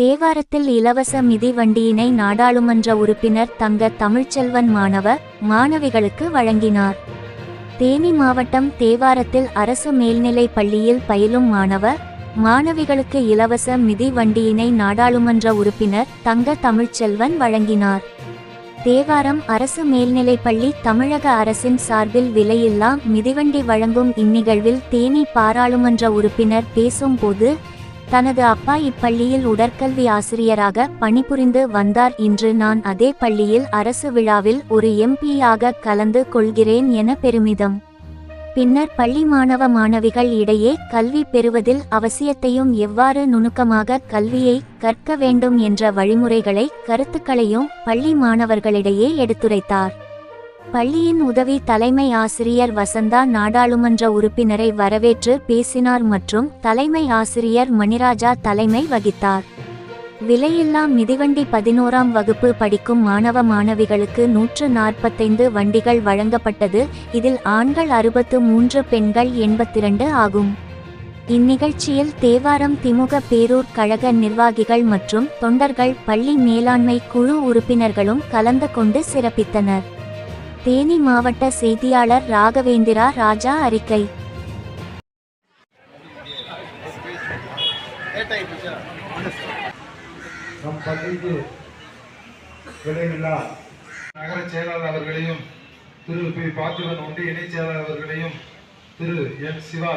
தேவாரத்தில் இலவச மிதிவண்டியினை நாடாளுமன்ற உறுப்பினர் தங்க தமிழ்ச்செல்வன் மாணவ மாணவிகளுக்கு வழங்கினார். தேனி மாவட்டம் தேவாரத்தில் அரசு மேல்நிலைப் பள்ளியில் பயிலும் மாணவ மாணவிகளுக்கு இலவச மிதிவண்டியினை நாடாளுமன்ற உறுப்பினர் தங்க தமிழ்ச்செல்வன் வழங்கினார். தேவாரம் அரசு மேல்நிலைப்பள்ளி தமிழக அரசின் சார்பில் விலையில்லா மிதிவண்டி வழங்கும் இந்நிகழ்வில் தேனி பாராளுமன்ற உறுப்பினர் பேசும்போது தனது அப்பா இப்பள்ளியில் உடற்கல்வி ஆசிரியராக பணிபுரிந்து வந்தார். இன்று நான் அதே பள்ளியில் அரசு விழாவில் ஒரு எம்பியாக கலந்து கொள்கிறேன் என பெருமிதம். பின்னர் பள்ளி மாணவ மாணவிகள் இடையே கல்வி பெறுவதில் அவசியத்தையும் எவ்வாறு நுணுக்கமாக கல்வியை கற்க வேண்டும் என்ற வழிமுறைகளை கருத்துக்களையும் பள்ளி மாணவர்களிடையே எடுத்துரைத்தார். பள்ளியின் உதவி தலைமை ஆசிரியர் வசந்தா நாடாளுமன்ற உறுப்பினரை வரவேற்று பேசினார் மற்றும் தலைமை ஆசிரியர் மணிராஜா தலைமை வகித்தார். விலையில்லா மிதிவண்டி பதினோராம் வகுப்பு படிக்கும் மாணவ மாணவிகளுக்கு நூற்று நாற்பத்தைந்து வண்டிகள் வழங்கப்பட்டது. இதில் ஆண்கள் அறுபத்து மூன்று பெண்கள் எண்பத்திரண்டு ஆகும். இந்நிகழ்ச்சியில் தேவாரம் திமுக பேரூர் கழக நிர்வாகிகள் மற்றும் தொண்டர்கள் பள்ளி மேலாண்மை குழு உறுப்பினர்களும் கலந்து கொண்டு சிறப்பித்தனர். தேனி மாவட்ட செய்தியாளர் ராகவேந்திரா ராஜா அறிக்கை. நம் பள்ளிக்கு விலையில்லா நகர செயலாளர் அவர்களையும் திரு பி. பார்த்திபன் ஒன்றிய இணைச் செயலாளர் அவர்களையும் திரு என். சிவா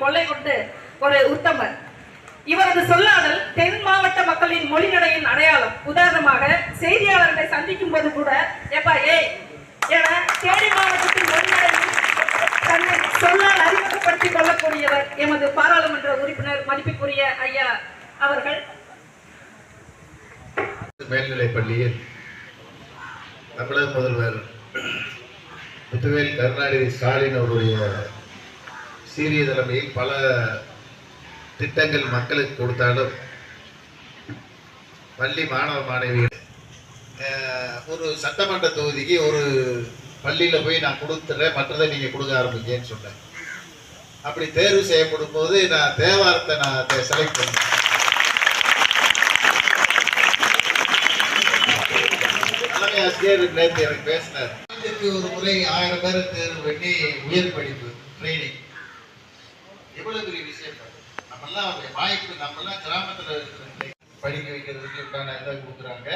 கொள்ளை கொண்டு ஒரு உத்தமர் இவரது சொல்லாடல் தென் மாவட்ட மக்களின் மொழிநடையின் அடையாளம். உதாரணமாக செய்தியாளர்களை சந்திக்கும் போது கூட எப்பா ஏய் என தேனி மாவட்டத்தின் மொழிநடையில் தன்னை சொல்லால் அறிமுகப்படுத்திக் கொள்ளக்கூடியவர் எமது பாராளுமன்ற உறுப்பினர் மதிப்புக்குரிய ஐயா அவர்கள். மேல்நிலைப் பள்ளியில் தமிழக முதல்வர் முத்துவேல் கருணாநிதி ஸ்டாலின் அவருடைய சீரிய தலைமையில் பல திட்டங்கள் மக்களுக்கு கொடுத்தாலும் பள்ளி மாணவ மாணவிகள் ஒரு சட்டமன்ற தொகுதிக்கு ஒரு பள்ளியில் போய் நான் கொடுத்துட்றேன் மற்றதை நீங்கள் கொடுக்க ஆரம்பிங்கன்னு சொன்னேன். அப்படி தேர்வு செய்யப்படும் போது நான் தேவாரத்தை நான் செலக்ட் பண்ணேன். தலைமை ஆசிரியர் நேற்று எனக்கு பேசினார். ஒரு முறை ஆயிரம் பேரை தேர்வு பண்ணி உயர் படிப்பு ட்ரைனிங் எவ்வளவு பெரிய விஷயம்? நம்மெல்லாம் அப்படி வாய்ப்பு நம்மெல்லாம் கிராமத்தில் இருக்கிற படிக்க வைக்கிறதுக்கு உண்டான இதை கொடுக்குறாங்க.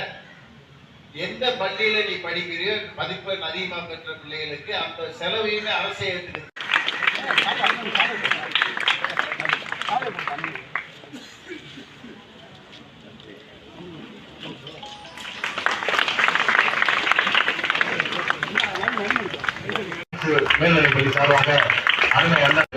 எந்த பள்ளியில நீ படிக்கிறியோ மதிப்பெண் அதிகமாக பெற்ற பிள்ளைகளுக்கு அந்த செலவையுமே அரசே ஏற்றுக்குது மேல்நிலைப்பள்ளி சார்பாக அருமை அண்ணன்